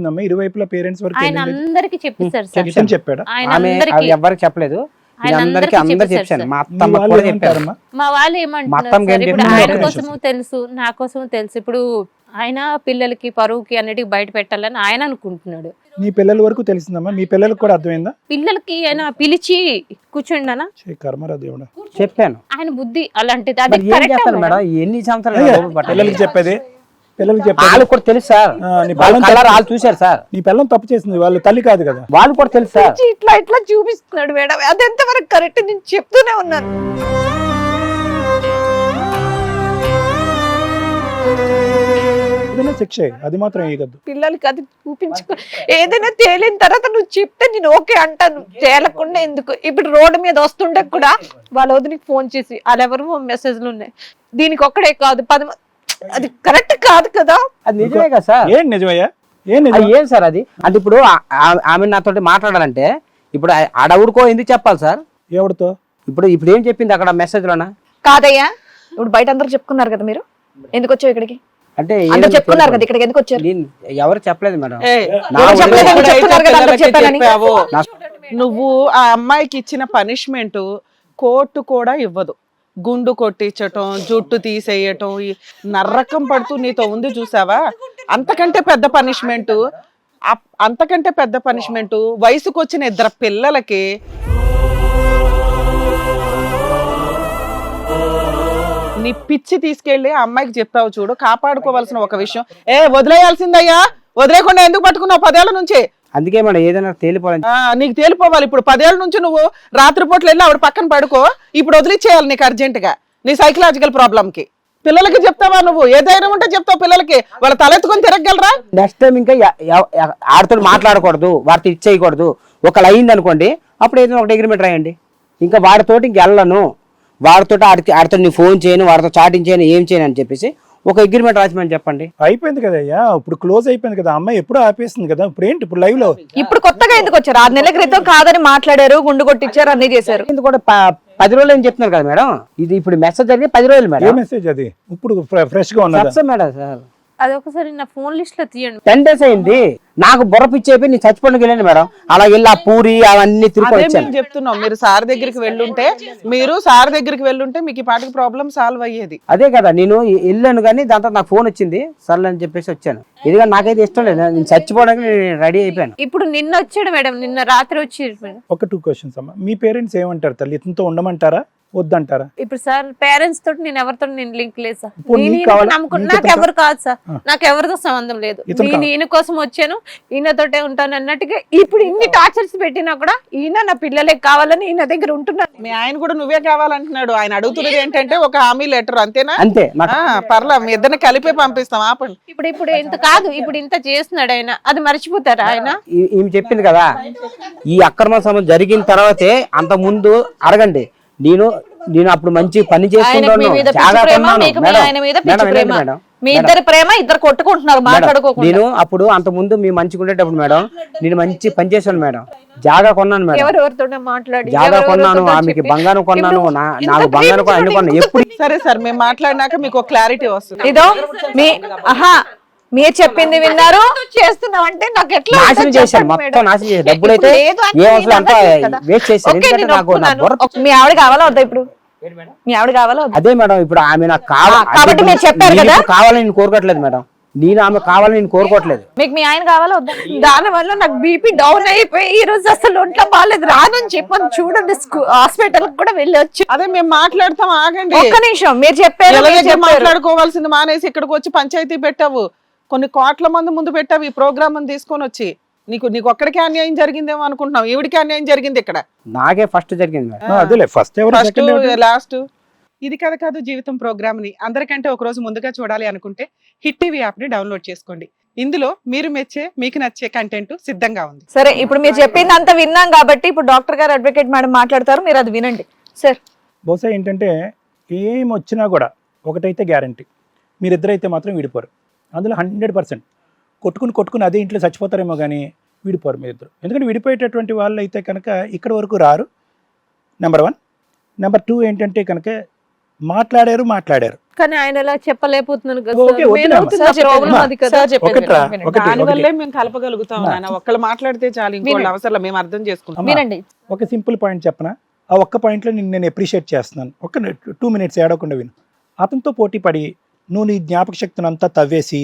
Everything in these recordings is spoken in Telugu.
వెళ్ళిందమ్మా ఇరువైపుల పేరెంట్స్ వరకు ఆయన అందరికి చెప్పేశారు సార్ చెప్పాడా? ఆయన ఆమె ఎవరికి చెప్పలేదు. అందరికి అందరు చెప్పాను. మా మీ అత్తమ్మ వాళ్ళు కూడా చెప్పారు. ఏమంటారమ్మా మా వాళ్ళు ఏమంటున్నారు ఇప్పుడు ఆయన కోసము తెలుసు నా కోసము తెలుసు. ఇప్పుడు ఆయన పిల్లలకి పరువుకి అన్నిటికి బయట పెట్టాలని ఆయన అనుకుంటున్నాడు. నీ పిల్లల వరకు తెలిసిందమ్మా? మీ పిల్లలకు కూడా అర్థమైందా? పిల్లలకి ఆయన పిలిచి కూర్చుండనా కర్మరా దేవుడా. చెప్పాను. ఆయన బుద్ధి అలాంటిది. అది మేడం? ఎన్ని సంవత్సరాలు? పిల్లలకి చెప్పేది? పిల్లలకి చెప్పేది. వాళ్ళకి కూడా తెలుసు సార్. నీ వాళ్ళ పిల్లలు కలర్ వాళ్ళు చూశారు సార్. నీ పిల్లం తప్పు చేసింది. వాళ్ళు తల్లి కాదు కదా. వాళ్ళు కూడా తెలుసు సార్. ఇట్లా ఇట్లా చూపిస్తున్నాడు మేడం. అది ఎంతవరకు కరెక్ట్ నేను చెప్తూనే ఉన్నాను. ఏదైనా శిక్ష అది మాత్రం వేయగద్దు పిల్లలకి అది చూపించుకో. ఏదైనా తేలిన తర్వాత నువ్వు చెప్తే నేను ఓకే అంటాను. తేలకుండా ఎందుకు? ఇప్పుడు రోడ్డు మీద వస్తుంటే కూడా వాళ్ళ వదినికి ఫోన్ చేసి వాళ్ళెవరు మెసేజ్లు ఉన్నాయి? దీనికి ఒక్కడే కాదు పది అది కరెక్ట్ కాదు కదా? అది నిజమే కదా సార్? ఏం నిజమయ్యా? ఏం నిజం ఏం సార్ అది? అంటే ఇప్పుడు ఆమె నాతోటి మాట్లాడాలంటే ఇప్పుడు ఆడవుడికో ఎందుకు చెప్పాలి సార్? ఎవరితో ఇప్పుడు ఇప్పుడు ఏం చెప్పింది అక్కడ మెసేజ్ లోనా కాదయ్యా ఇప్పుడు బయట అందరూ చెప్పుకున్నారు కదా మీరు? ఎందుకు వచ్చావు ఇక్కడికి? అంటే చెప్పుకున్నారు కదా ఇక్కడికి ఎందుకు వచ్చారు? ఎవరు చెప్పలేదు మేడం. నువ్వు ఆ అమ్మాయికి ఇచ్చిన పనిష్మెంట్ కోర్టు కూడా ఇవ్వదు. గుండు కొట్టించటం జుట్టు తీసేయటం ఈ నర్రకం పడుతూ నీతో ఉంది చూసావా? అంతకంటే పెద్ద పనిష్మెంట్ అంతకంటే పెద్ద పనిష్మెంట్ వయసుకు వచ్చిన ఇద్దరు పిల్లలకి నీ పిచ్చి తీసుకెళ్ళి ఆ అమ్మాయికి చెప్పావు చూడు కాపాడుకోవాల్సిన ఒక విషయం. ఏ వదిలేయాల్సిందయ్యా? వదిలేకుండా ఎందుకు పట్టుకున్నావు పదేళ్ళ నుంచి? అందుకే మేడం ఏదైనా తేలిపోవాలని ఆ, నీకు తేలిపోవాలి. ఇప్పుడు పదేళ్ళ నుంచి నువ్వు రాత్రిపూట్లు వెళ్ళి ఆవిడ పక్కన పడుకో. ఇప్పుడు వదిలిచ్చేయాలి నీకు అర్జెంట్గా నీ సైకలాజికల్ ప్రాబ్లమ్కి. పిల్లలకి చెప్తావా నువ్వు? ఏదైనా ఉంటే చెప్తావు పిల్లలకి. వాళ్ళ తలెత్తుకొని తిరగలరా నెక్స్ట్ టైం ఇంకా ఆడితో మాట్లాడకూడదు. వారితో ఇచ్చేయకూడదు. ఒకళ్ళు అయింది అనుకోండి. అప్పుడు ఏదైనా ఒక అగ్రిమెంట్ రాయండి. ఇంకా వాడితోటి ఇంక వెళ్ళను. వాడితో ఆడికి ఆడితో నీ ఫోన్ చేయను వాడితో చాటింగ్ చేయను ఏం చేయను అని చెప్పేసి ఒక అగ్రిమెంట్ రాసిమని చెప్పండి. అయిపోయింది కదా అయ్యా ఇప్పుడు క్లోజ్ అయిపోయింది కదా అమ్మాయి ఎప్పుడు ఆపేసింది కదా ఇప్పుడు ఏంటి ఇప్పుడు లైవ్లో? ఇప్పుడు కొత్తగా ఎందుకు వచ్చారు? ఆరు నెలల క్రితం కాదని మాట్లాడారు గుండు కొట్టించారు అన్ని చేశారు. ఇది కూడా పది రోజులు అని చెప్తున్నారు కదా మేడం. ఇది ఇప్పుడు మెసేజ్ జరిగి పది రోజులు ఏ మేడం మెసేజ్ అది? ఇప్పుడు ఫ్రెష్గా ఉన్నదా? Madam sir. అది ఒకసారి నా ఫోన్ లిస్ట్లో తీయండి. టెన్ డేస్ అయింది. నాకు బుర్ర పిచ్చి అయిపోయి నేను చచ్చిపోవడానికి వెళ్ళాను మేడం. అలా వెళ్ళి ఆ పూరి అవన్నీ వచ్చాను. మేము చెప్తున్నాం మీరు సార్ దగ్గరికి వెళ్ళుంటే మీరు సార్ దగ్గరికి వెళ్ళుంటే మీకు ఈ పాటికి ప్రాబ్లం సాల్వ్ అయ్యేది. అదే కదా నేను వెళ్ళాను కానీ దాంతో నాకు ఫోన్ వచ్చింది సర్లే అని చెప్పేసి వచ్చాను. ఇది కానీ నాకైతే ఇష్టం లేదు నేను చచ్చిపోవడానికి నేను రెడీ అయిపోయాను. ఇప్పుడు నిన్న వచ్చాడు మేడం నిన్న రాత్రి వచ్చి ఒక టూ క్వశ్చన్స్ అమ్మా. మీ పేరెంట్స్ ఏమంటారు తల్లి? ఇతనితో ఉండమంటారా? వద్దంటారా? ఇప్పుడు సార్ పేరెంట్స్ తోటి నేను ఎవరితో నేను లింక్ లేదు సార్. నీకు ఎవరు కాదు సార్. నాకు ఎవరితో సంబంధం లేదు. నేను ఈయన కోసం వచ్చాను ఈయనతోటే ఉంటాను అన్నట్టుగా ఇప్పుడు ఇన్ని టార్చర్స్ పెట్టినా కూడా ఈయన నా పిల్లలే కావాలని ఈయన దగ్గర ఉంటున్నాను. మీ ఆయన కూడా నువ్వే కావాలంటున్నాడు. ఆయన అడుగుతున్నది ఏంటంటే ఒక హామీ లెటర్ అంతేనా? అంతే పర్లా మీ ఇద్దరిని కలిపే పంపిస్తాం ఆపండి. ఇప్పుడు ఇప్పుడు ఇంత కాదు ఇప్పుడు ఇంత చేస్తున్నాడు ఆయన. అది మర్చిపోతారా ఆయన? ఈమె చెప్పింది కదా ఈ అక్రమ సమయం జరిగిన తర్వాతే అంత ముందు అడగండి. నేను నేను అప్పుడు మంచి పని ఆయనకు మీ ఇద్దరి ప్రేమ ఇద్దరు కొట్టుకుంటున్నారు మాట్లాడుకోకుండా. నేను అప్పుడు అంత ముందు మీ మంచిగా ఉండేటప్పుడు మేడం నేను మంచి పని చేశాను మేడం. జాగా కొన్నాను మేడం. మాట్లాడి జాగా కొన్నాను ఆమెకి. బంగారం కొన్నాను నాకు బంగారం కొన్నాను అన్ని కొన్నాను ఎప్పుడు సరే సార్ మేము మాట్లాడినాక మీకు క్లారిటీ వస్తుంది. ఇదో మీ ఆహా మీరు చెప్పింది విన్నారు. చేస్తున్నాం అంటే నాకు ఎట్లా నాశనం చెప్పండి మొత్తం. నాశనం చేశాను డబ్బులు అయితే ఏ అవసరం అంతా. వేస్ట్ ఎందుకంటే నాకు మీ ఆవిడ కావాలా వద్దా ఇప్పుడు? మీ ఆవిడ కావాలా అదే మేడం ఇప్పుడు ఆమె నాకు కావాలి కాబట్టి మీరు చెప్పారు కదా? కావాలని నేను కోరుకోవట్లేదు మేడం. నేను ఆమె కావాలని నేను కోరుకోవట్లేదు. మీకు మీ ఆయన కావాలా దాని వల్ల నాకు బీపీ డౌన్ అయిపోయి ఈ రోజు అసలు ఒంట్లో బాగాలేదు రానని చెప్పని చూడండి హాస్పిటల్ కూడా వెళ్ళొచ్చు. అదే మేము మాట్లాడతాం ఆగండి. ఒక్క నిమిషం మీరు చెప్పారు. మాట్లాడుకోవాల్సింది మానేసి ఇక్కడికి వచ్చి పంచాయతీ పెట్టావు. కొన్ని కోట్ల మంది ముందు పెట్టావు ఈ ప్రోగ్రామ్ తీసుకొని వచ్చి. నీకు నీకు ఒక్కడికే అన్యాయం జరిగిందేమో అనుకుంటున్నావు. ఈవిడికి అన్యాయం జరిగింది ఇక్కడ. నాకే ఫస్ట్ జరిగింది. అదేలే ఫస్ట్? లాస్ట్ ఇది కథ కాదు జీవితం ప్రోగ్రామ్ని అందరికంటే ఒక రోజు ముందుగా చూడాలి అనుకుంటే హిట్ టీవీ యాప్ని డౌన్లోడ్ చేసుకోండి. ఇందులో మీరు మెచ్చే మీకు నచ్చే కంటెంట్ సిద్ధంగా ఉంది. సరే ఇప్పుడు మీరు చెప్పింది అంత విన్నాం కాబట్టి ఇప్పుడు డాక్టర్ గారు అడ్వకేట్ మేడం మాట్లాడతారు మీరు అది వినండి. సార్. బహుశా ఏంటంటే ఏం వచ్చినా కూడా ఒకటైతే గ్యారంటీ మీరిద్దరైతే మాత్రం విడిపోరు. అందులో హండ్రెడ్ పర్సెంట్ కొట్టుకుని కొట్టుకుని అదే ఇంట్లో చచ్చిపోతారేమో కానీ విడిపోరు మీరిద్దరు. ఎందుకంటే విడిపోయేటటువంటి వాళ్ళు అయితే కనుక ఇక్కడ వరకు రారు. నెంబర్ వన్ నెంబర్ టూ ఏంటంటే కనుక మాట్లాడారు మాట్లాడారు. కానీ ఆయన ఎలా చెప్పలేకపోతున్నాను మేము కలపగలుగుతాం ఒక్కళ్ళు మాట్లాడితే చాలు ఇంకోళ్ళు. అవసరం మేము అర్థం చేసుకుంటాం. ఒక సింపుల్ పాయింట్ చెప్పనా? ఆ ఒక్క పాయింట్లో నేను నేను అప్రిషియేట్ చేస్తున్నాను. ఒక టూ మినిట్స్ ఏడవకుండా విను. అతనితో పోటీ పడి నువ్వు నీ జ్ఞాపక శక్తిని అంతా తవ్వేసి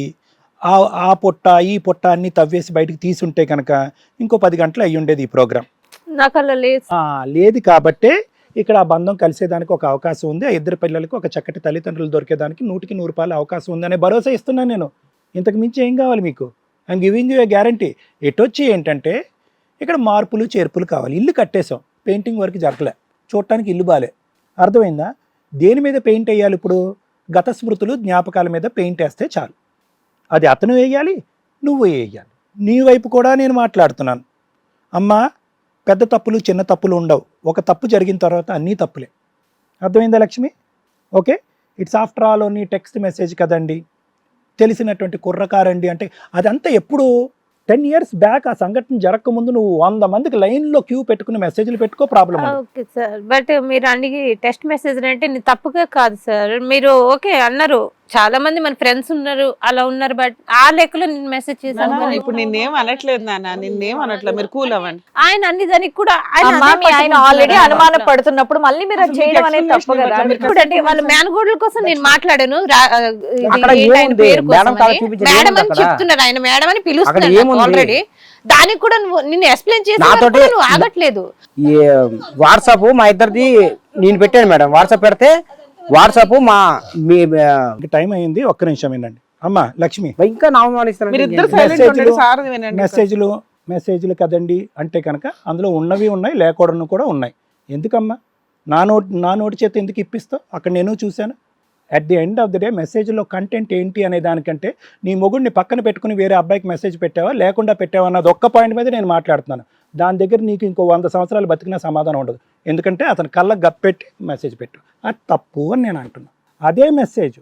ఆ ఆ పొట్ట ఈ పొట్ట అన్ని తవ్వేసి బయటికి తీసుంటే కనుక ఇంకో పది గంటలు అయ్యి ఉండేది ఈ ప్రోగ్రామ్ నాకు అలా లేదు లేదు కాబట్టే ఇక్కడ ఆ బంధం కలిసేదానికి ఒక అవకాశం ఉంది. ఆ ఇద్దరు పిల్లలకి ఒక చక్కటి తల్లిదండ్రులు దొరికేదానికి నూటికి నూరు రూపాయల అవకాశం ఉంది అనే భరోసా ఇస్తున్నాను నేను. ఇంతకు మించి ఏం కావాలి మీకు? I'm giving you a guarantee ఎటొచ్చి ఏంటంటే ఇక్కడ మార్పులు చేర్పులు కావాలి. ఇల్లు కట్టేశాం. పెయింటింగ్ వర్క్ జరగలే. చూడటానికి ఇల్లు బాలే. అర్థమైందా? దేని మీద పెయింట్ వేయాలి ఇప్పుడు? గత స్మృతులు జ్ఞాపకాల మీద పెయింట్ వేస్తే చాలు. అది అతను వేయాలి నువ్వు వేయాలి. నీ వైపు కూడా నేను మాట్లాడుతున్నాను. అమ్మా పెద్ద తప్పులు చిన్న తప్పులు ఉండవు. ఒక తప్పు జరిగిన తర్వాత అన్నీ తప్పులే. అర్థమైందా Lakshmi? Okay? It's after all only text message కదండి. తెలిసినటువంటి కుర్రకారండి అంటే అదంతా ఎప్పుడు టెన్ ఇయర్స్ బ్యాక్ ఆ సంఘటన జరగకముందు నువ్వు వంద మందికి లైన్లో క్యూ పెట్టుకుని మెసేజ్లు పెట్టుకో ప్రాబ్లం ఓకే సార్. బట్ మీరు అన్ని టెస్ట్ మెసేజ్ అంటే తప్పుగా కాదు సార్. మీరు ఓకే అన్నారు. చాలా మంది మన ఫ్రెండ్స్ ఉన్నారు అలా ఉన్నారు బట్ ఆ లెక్కలో నేను మెసేజ్ చేశాను ఇప్పుడు నిన్నేం అనట్లేదు నాన్న నిన్నేం అనట్లేదు మీరు కూల్ అవ్వండి ఆయన అన్ని దానికి కూడా ఆయన. ఆల్రెడీ అనుమానం పడుతున్నప్పుడు మళ్ళీ మీరు చేయడం అనేది తప్పు కదా ఇప్పుడు అంటే వాళ్ళ మేనగోడల కోసం నేను మాట్లాడాను? పేరు మేడం కోసం అని. మేడం? చెప్తున్నారు ఆయన మేడం అని పిలుస్తున్నారు? ఆల్రెడీ దానికి కూడా నువ్వు నిన్ను ఎక్స్ప్లెయిన్ చేసి నువ్వు ఆగట్లేదు ఈ వాట్సాప్ మా ఇద్దరిది నేను పెట్టాను మేడం వాట్సాప్ పెడితే వాట్సాప్ మా మీ టైం అయింది ఒక్క నిమిషం వినండి అమ్మా లక్ష్మి. ఇంకా మెసేజ్లు మెసేజ్లు కదండి అంటే కనుక అందులో ఉన్నవి ఉన్నాయి లేకూడను కూడా ఉన్నాయి. ఎందుకమ్మా? నా నోటి నా నోటి చేత ఎందుకు ఇప్పిస్తావు? అక్కడ నేను చూశాను. At the end of the day మెసేజ్లో కంటెంట్ ఏంటి అనే దానికంటే నీ మొగుడిని పక్కన పెట్టుకుని వేరే అబ్బాయికి మెసేజ్ పెట్టావా? లేకుండా పెట్టావా? అన్నది ఒక్క పాయింట్ మీద నేను మాట్లాడుతున్నాను. దాని దగ్గర నీకు ఇంకో వంద సంవత్సరాలు బతికిన సమాధానం ఉండదు. ఎందుకంటే అతని కళ్ళకు గప్పెట్టి మెసేజ్ పెట్టు. అది తప్పు అని నేను అంటున్నాను అదే మెసేజ్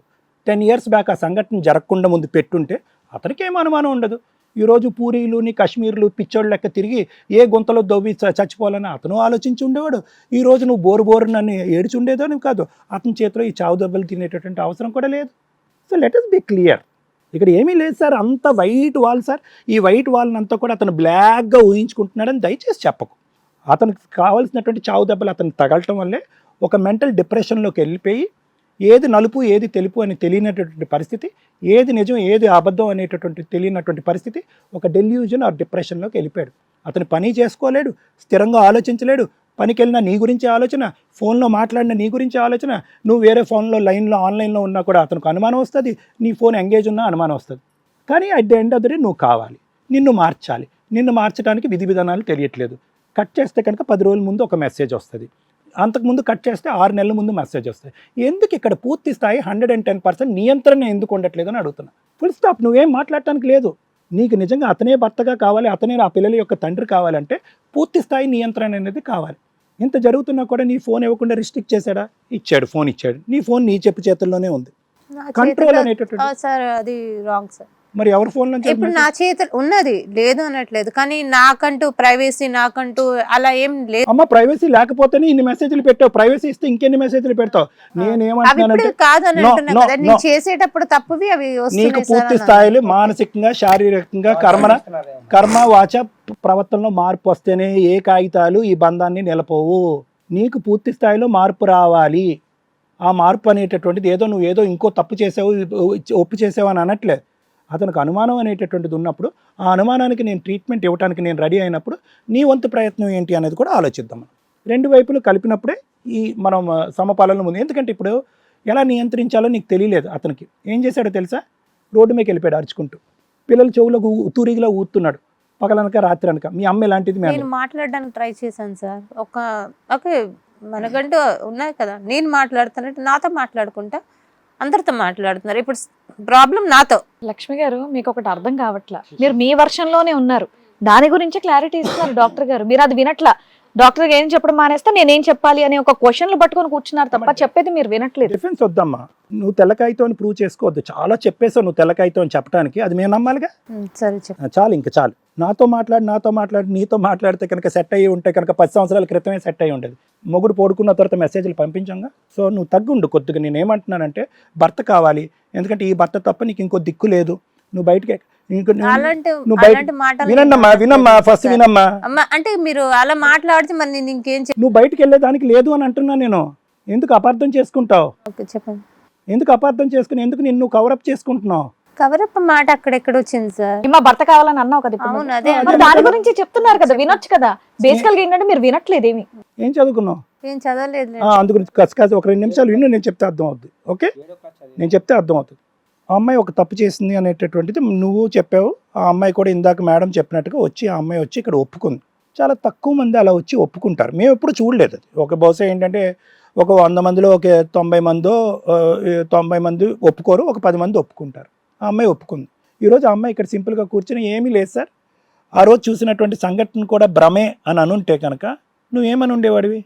టెన్ ఇయర్స్ బ్యాక్ ఆ సంఘటన జరగకుండా ముందు పెట్టుంటే అతనికి ఏం అనుమానం ఉండదు. ఈరోజు పూరీలుని కాశ్మీర్లు పిచ్చోళ్ళు లెక్క తిరిగి ఏ గుంతలో దవ్వి చ- చచ్చిపోవాలని అతను ఆలోచించి ఉండేవాడు. ఈ రోజు నువ్వు బోరు బోరు నన్ను ఏడిచి ఉండేదో కాదు. అతని చేతిలో ఈ చావు దెబ్బలు తినేటటువంటి అవసరం కూడా లేదు. So let us be clear ఇక్కడ ఏమీ లేదు సార్. అంత వైట్ వాల్ సార్. ఈ వైట్ వాల్ని అంతా కూడా అతను బ్లాక్గా ఊహించుకుంటున్నాడని దయచేసి చెప్పకు. అతనికి కావాల్సినటువంటి చావు దెబ్బలు అతను తగలటం వల్లే ఒక మెంటల్ డిప్రెషన్లోకి వెళ్ళిపోయి ఏది నలుపు ఏది తెలుపు అని తెలియనటువంటి పరిస్థితి ఏది నిజం ఏది అబద్ధం అనేటటువంటి తెలియనటువంటి పరిస్థితి ఒక డెల్యూజన్ ఆ డిప్రెషన్లోకి వెళ్ళిపోయాడు. అతను పని చేసుకోలేడు స్థిరంగా ఆలోచించలేడు పనికి వెళ్ళినా నీ గురించి ఆలోచన ఫోన్లో మాట్లాడిన నీ గురించి ఆలోచన. నువ్వు వేరే ఫోన్లో లైన్లో ఆన్లైన్లో ఉన్నా కూడా అతనికి అనుమానం వస్తుంది నీ ఫోన్ ఎంగేజ్ ఉన్నా అనుమానం వస్తుంది. కానీ at the end of the day నువ్వు కావాలి నిన్ను మార్చాలి. నిన్ను మార్చడానికి విధి విధానాలు తెలియట్లేదు. కట్ చేస్తే కనుక పది రోజుల ముందు ఒక మెసేజ్ వస్తుంది. అంతకుముందు కట్ చేస్తే ఆరు నెలల ముందు మెసేజ్ వస్తుంది. ఎందుకు ఇక్కడ పూర్తి స్థాయి హండ్రెడ్ అండ్ టెన్ పర్సెంట్ నియంత్రణ ఎందుకు ఉండట్లేదు అని అడుగుతున్నా. ఫుల్ స్టాప్ నువ్వేం మాట్లాడటానికి లేదు. నీకు నిజంగా అతనే భర్తగా కావాలి అతనే ఆ పిల్లల యొక్క తండ్రి కావాలంటే పూర్తి స్థాయి నియంత్రణ అనేది కావాలి. ఇంత జరుగుతున్నా కూడా నీ ఫోన్ ఇవ్వకుండా రిస్ట్రిక్ట్ చేశాడా? ఇచ్చాడు ఫోన్ ఇచ్చాడు. నీ ఫోన్ నీ చెప్పు చేతుల్లోనే ఉంది. కంట్రోల్ అనేటటువంటి సార్ అది రాంగ్ సార్. మరి ఎవరి ఫోన్ నుంచి ఇప్పుడు నా చేతులు ఉన్నది లేదు అనట్లేదు కానీ నాకంటూ ప్రైవసీ నాకంటూ అలా ఏం లేదు అమ్మ ప్రైవసీ లేకపోతేనే ఇన్ని మెసేజ్లు పెట్టావు ప్రైవసీ ఇస్తే ఇంకెన్ని మెసేజ్లు పెడతావు అంటున్నా no, కదా no. నేను చేసేటప్పుడు తప్పువి అవి నీకు పూర్తి. స్థాయిలో మానసికంగా శారీరకంగా కర్మన కర్మ వాచ ప్రవర్తనలో మార్పు వస్తేనే ఏ కాగితాలు ఈ బంధాన్ని నిలపవు నీకు పూర్తి స్థాయిలో మార్పు రావాలి ఆ మార్పు అనేటటువంటిది ఏదో నువ్వు ఏదో ఇంకో తప్పు చేసావు ఒప్పు చేసావు అని అనట్లేదు అతనికి అనుమానం అనేటటువంటిది ఉన్నప్పుడు ఆ అనుమానానికి నేను ట్రీట్మెంట్ ఇవ్వడానికి నేను రెడీ అయినప్పుడు నీ వంతు ప్రయత్నం ఏంటి అనేది కూడా ఆలోచిద్దాం రెండు వైపులు కలిపినప్పుడే ఈ మనం సమపాలన ముందు. ఎందుకంటే ఇప్పుడు ఎలా నియంత్రించాలో నీకు తెలియలేదు అతనికి. ఏం చేశాడో తెలుసా? రోడ్డు మీద వెళ్ళిపోయాడు అరుచుకుంటూ. పిల్లలు చెవులకు ఊ- తూరిగిలా ఊతున్నాడు పగలనక రాత్రి అనక. మీ అమ్మ ఎలాంటిది మీ నేను మాట్లాడడానికి ట్రై చేశాను సార్. ఒక ఓకే మనకంటూ ఉన్నాయి కదా. నేను మాట్లాడుతున్నట్టు నాతో మాట్లాడుకుంటా. అందరితో మాట్లాడుతున్నారు. ఇప్పుడు ప్రాబ్లం నాతో. లక్ష్మి గారు మీకు ఒకటి అర్థం కావట్లా. మీరు మీ వర్షంలోనే ఉన్నారు. దాని గురించి క్లారిటీ ఇస్తున్నారు డాక్టర్ గారు. మీరు అది వినట్లా. డాక్టర్ ఏం చెప్పడం మానేస్తే నేనేం చెప్పాలి అనే ఒక క్వశ్చన్లు పట్టుకొని కూర్చున్నారు తప్ప చెప్పేది మీరు వినట్లేదు. డిఫెన్స్ వద్దమ్మా. నువ్వు తెల్లకాయతో ప్రూవ్ చేసుకోవద్దు. చాలా చెప్పేసావు నువ్వు తెల్లకాయతో అని చెప్పడానికి అది మేము నమ్మాలిగా? సరే చాలు ఇంకా చాలు. నాతో మాట్లాడి నాతో మాట్లాడి నీతో మాట్లాడితే కనుక సెట్ అయ్యి ఉంటే కనుక పది సంవత్సరాల క్రితమే సెట్ అయ్యి ఉండేది. మొగుడు పోడుకున్న తర్వాత మెసేజ్లు పంపించంగా? సో నువ్వు తగ్గుండు కొద్దిగా. నేను ఏమంటున్నానంటే భర్త కావాలి. ఎందుకంటే ఈ భర్త తప్ప నీకు ఇంకో దిక్కు లేదు. నువ్వు బయటకి వినమ్మా వినమ్మా ఫస్ట్. వినమ్మా. అమ్మ అంటే మీరు అలా మాట్లాడితే మరి నేను ఇంకేం నువ్వు బయటికి వెళ్ళేదానికి లేదు అని అంటున్నా నేను. ఎందుకు అపార్థం చేసుకుంటావు? ఓకే, చెప్పండి. ఎందుకు అపార్థం చేసుకుని ఎందుకు నిన్ను కవరప్ చేసుకుంటున్నావు? కవరప్ప మాట అక్కడెక్కడ వచ్చింది సార్? మా భర్త కావాలని అన్నావు కదా ఇప్పుడు అవును నువ్వు. అదే మరి దాని గురించి చెప్తున్నారు కదా వినొచ్చు కదా. బేసికల్గా ఏంటంటే మీరు వినట్లేదు ఏమి. ఏం చదువుకున్నావు? ఏం చదవలేదు ఆ, అందు గురించి ఒక రెండు నిమిషాలు విను నేను చెప్తే అర్థం అవుద్ది. ఓకే? నేను చెప్తే అర్థం అవుతుంది. ఆ అమ్మాయి ఒక తప్పు చేసింది అనేటటువంటిది నువ్వు చెప్పావు. ఆ అమ్మాయి కూడా ఇందాక మేడం చెప్పినట్టుగా వచ్చి ఆ అమ్మాయి వచ్చి ఇక్కడ ఒప్పుకుంది. చాలా తక్కువ మంది అలా వచ్చి ఒప్పుకుంటారు. మేము ఎప్పుడు చూడలేదు అది. ఒక బహుశా ఏంటంటే ఒక వంద మందిలో ఒక తొంభై మందో తొంభై మంది ఒప్పుకోరు ఒక పది మంది ఒప్పుకుంటారు. ఆ అమ్మాయి ఒప్పుకుంది. ఈరోజు ఆ అమ్మాయి ఇక్కడ సింపుల్గా కూర్చుని ఏమీ లేదు సార్. ఆ రోజు చూసినటువంటి సంఘటన కూడా భ్రమే అని అనుంటే కనుక నువ్వేమని ఉండేవాడివి?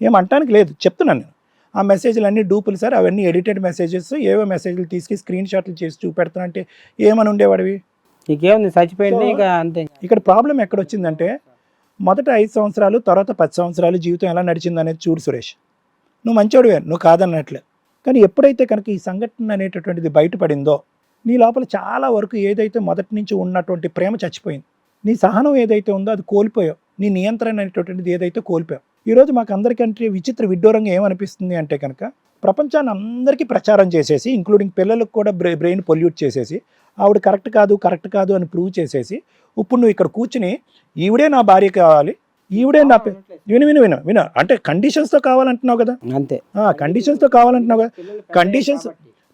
ఏమంటానికి లేదు. చెప్తున్నాను నేను. ఆ మెసేజ్లు అన్నీ డూపులు సార్. అవన్నీ ఎడిటెడ్ మెసేజెస్. ఏవో మెసేజ్లు తీసుకు స్క్రీన్ షాట్లు చేసి చూపెడతాను అంటే ఏమని ఉండేవాడివి? నీకేముంది చచ్చిపోయింది ఇంకా అంతే. ఇక్కడ ప్రాబ్లం ఎక్కడ వచ్చిందంటే మొదట ఐదు సంవత్సరాలు తర్వాత పది సంవత్సరాలు జీవితం ఎలా నడిచింది అనేది చూడు సురేష్. నువ్వు మంచోడివే నువ్వు కాదన్నట్లే. కానీ ఎప్పుడైతే కనుక ఈ సంఘటన అనేటటువంటిది బయటపడిందో నీ లోపల చాలా వరకు ఏదైతే మొదటి నుంచి ఉన్నటువంటి ప్రేమ చచ్చిపోయింది. నీ సహనం ఏదైతే ఉందో అది కోల్పోయావు. నీ నియంత్రణ అనేటటువంటిది ఏదైతే కోల్పోయావు ఈరోజు మాకు అందరికంటే విచిత్ర విడ్డూరంగా ఏమనిపిస్తుంది అంటే కనుక ప్రపంచాన్ని అందరికీ ప్రచారం చేసేసి ఇంక్లూడింగ్ పిల్లలకు కూడా బ్రె బ్రెయిన్ పొల్యూట్ చేసేసి ఆవిడ కరెక్ట్ కాదు కరెక్ట్ కాదు అని ప్రూవ్ చేసేసి ఇప్పుడు నువ్వు ఇక్కడ కూర్చుని ఈవిడే నా భార్య కావాలి ఈవిడే నా విను విను విను విను. అంటే కండిషన్స్తో కావాలంటున్నావు కదా? అంతే. ఆ, కండిషన్స్తో కావాలంటున్నావు కదా? కండిషన్స్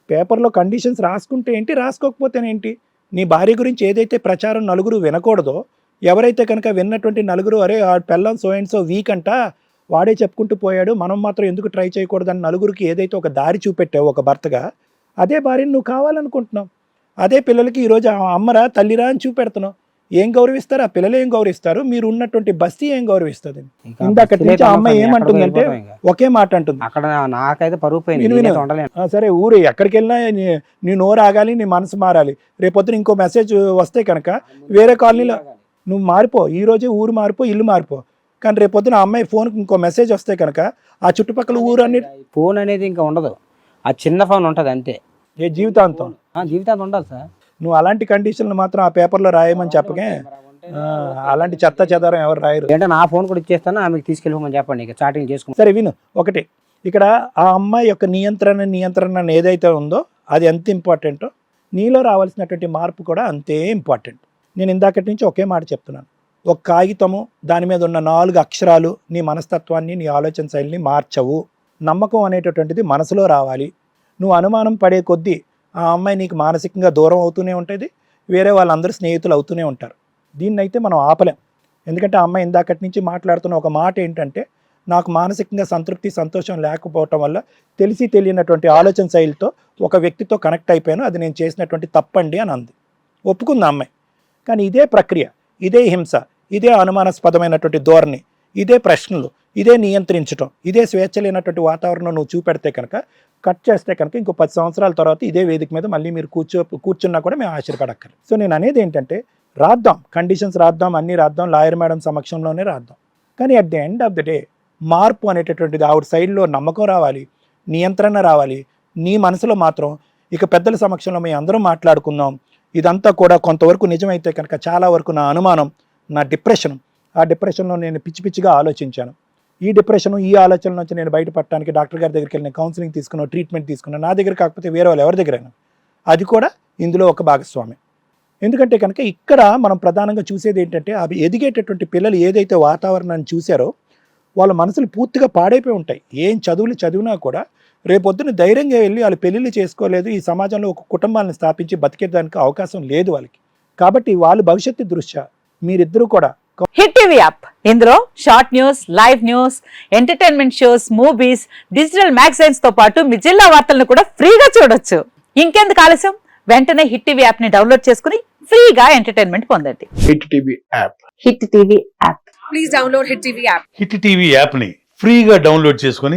పేపర్లో కండిషన్స్ రాసుకుంటే ఏంటి? రాసుకోకపోతేనేంటి? నీ భార్య గురించి ఏదైతే ప్రచారం నలుగురు వినకూడదో ఎవరైతే కనుక విన్నటువంటి నలుగురు అరే ఆ పెళ్ళం సో అండ్ సో వీక్ అంట వాడే చెప్పుకుంటూ పోయాడు మనం మాత్రం ఎందుకు ట్రై చేయకూడదని నలుగురికి ఏదైతే ఒక దారి చూపెట్టావు ఒక భర్తగా అదే భార్యను నువ్వు కావాలనుకుంటున్నావు. అదే పిల్లలకి ఈరోజు ఆ అమ్మరా తల్లిరా అని చూపెడుతున్నావు. ఏం గౌరవిస్తారు? ఆ పిల్లలు ఏం గౌరవిస్తారు? మీరు ఉన్నటువంటి బస్తీ ఏం గౌరవిస్తుంది? ఇంకా ఇందాకటి నుంచి ఎక్కడికో ఏమంటుందంటే. ఒకే మాట అంటుంది. అక్కడ నాకైతే పరువు సరే ఊరు ఎక్కడికి వెళ్ళినా నీ నీ నోరు ఆగాలి నీ మనసు మారాలి. రేపొద్దున ఇంకో మెసేజ్ వస్తే కనుక వేరే కాలనీలో నువ్వు మారిపో ఈ రోజే ఊరు మారిపో ఇల్లు మారిపో. కానీ రేపొద్దున ఆ అమ్మాయి ఫోన్కి ఇంకో మెసేజ్ వస్తే కనుక ఆ చుట్టుపక్కల ఊరు అన్ని ఫోన్ అనేది ఇంకా ఉండదు. ఆ చిన్న ఫోన్ ఉంటది అంతే. ఏ జీవితాంతం? జీవితాంతం ఉండాలి సార్. నువ్వు అలాంటి కండిషన్లు మాత్రం ఆ పేపర్లో రాయమని చెప్పకే. అలాంటి చెత్త చెదారం ఎవరు రాయరు. ఏంటంటే నా ఫోన్ కూడా ఇచ్చేస్తాను ఆమెకి తీసుకెళ్ళిపోమని చెప్పండి ఇక చాటింగ్ చేసుకుని సరే విను. ఒకటి. ఇక్కడ ఆ అమ్మాయి యొక్క నియంత్రణ నియంత్రణ ఏదైతే ఉందో అది ఎంత ఇంపార్టెంటో నీలో రావాల్సినటువంటి మార్పు కూడా అంతే ఇంపార్టెంట్ నేను ఇందాకటి నుంచి ఒకే మాట చెప్తున్నాను. ఒక కాగితము దాని మీద ఉన్న నాలుగు అక్షరాలు నీ మనస్తత్వాన్ని నీ ఆలోచన శైలిని మార్చవు. నమ్మకం అనేటటువంటిది మనసులో రావాలి. నువ్వు అనుమానం పడే కొద్దీ ఆ అమ్మాయి నీకు మానసికంగా దూరం అవుతూనే ఉంటుంది వేరే వాళ్ళందరూ స్నేహితులు అవుతూనే ఉంటారు. దీన్ని అయితే మనం ఆపలేం. ఎందుకంటే ఆ అమ్మాయి ఇందాకటి నుంచి మాట్లాడుతున్న ఒక మాట ఏంటంటే నాకు మానసికంగా సంతృప్తి సంతోషం లేకపోవటం వల్ల తెలిసి తెలియనటువంటి ఆలోచన శైలితో ఒక వ్యక్తితో కనెక్ట్ అయిపోయాను అది నేను చేసినటువంటి తప్పండి అని అంది. ఒప్పుకుంది అమ్మాయి. కానీ ఇదే ప్రక్రియ ఇదే హింస ఇదే అనుమానాస్పదమైనటువంటి ధోరణి ఇదే ప్రశ్నలు ఇదే నియంత్రించటం ఇదే స్వేచ్ఛ లేనటువంటి వాతావరణం నువ్వు చూపెడితే కనుక కట్ చేస్తే కనుక ఇంకో పది సంవత్సరాల తర్వాత ఇదే వేదిక మీద మళ్ళీ మీరు కూర్చో కూర్చున్నా కూడా మేము ఆశ్చర్యపడక్కర్లేదు సో నేను అనేది ఏంటంటే రాద్దాం కండిషన్స్ రాద్దాం అన్నీ రాద్దాం లాయర్ మేడం సమక్షంలోనే రాద్దాం. కానీ at the end of the day మార్పు అనేటటువంటిది ఆవిడ సైడ్లో నమ్మకం రావాలి నియంత్రణ రావాలి నీ మనసులో మాత్రం ఇక పెద్దల సమక్షంలో మేము అందరం మాట్లాడుకుందాం ఇదంతా కూడా కొంతవరకు నిజమైతే కనుక చాలా వరకు నా అనుమానం నా డిప్రెషన్. ఆ డిప్రెషన్లో నేను పిచ్చి పిచ్చిగా ఆలోచించాను. ఈ డిప్రెషన్ ఈ ఆలోచన నుంచి నేను బయటపడటానికి డాక్టర్ గారి దగ్గరికి వెళ్ళిన కౌన్సిలింగ్ తీసుకున్నాను ట్రీట్మెంట్ తీసుకున్నాను. నా దగ్గర కాకపోతే వేరే వాళ్ళు ఎవరి దగ్గరైనా. అది కూడా ఇందులో ఒక భాగస్వామి ఎందుకంటే కనుక ఇక్కడ మనం ప్రధానంగా చూసేది ఏంటంటే అవి ఎదిగేటటువంటి పిల్లలు ఏదైతే వాతావరణాన్ని చూశారో వాళ్ళ మనసులు పూర్తిగా పాడైపోయి ఉంటాయి. ఏం చదువులు చదివినా కూడా రేపొద్దున ధైర్యంగా వెళ్ళి వాళ్ళు పెళ్ళిళ్ళు చేసుకోలేదు ఈ సమాజంలో ఒక కుటుంబాలను స్థాపించి బతికేదానికి అవకాశం లేదు వాళ్ళకి. కాబట్టి వాళ్ళ భవిష్యత్తు దృష్ట్యా మీరిద్దరూ కూడా హిట్ టీవీ యాప్. ఇందులో short news live news entertainment shows movies digital మ్యాగజైన్స్తో పాటు మీ జిల్లా వార్తలను కూడా ఫ్రీగా చూడొచ్చు. ఇంకెందుకు ఆలస్యం? వెంటనే హిట్ టీవీ యాప్ని డౌన్లోడ్ చేసుకుని ఫ్రీగా ఎంటర్టైన్మెంట్ పొందండి. Hit TV app. Hit TV app. Please download Hit TV app. Hit TV యాప్ని ఫ్రీగా డౌన్లోడ్ చేసుకొని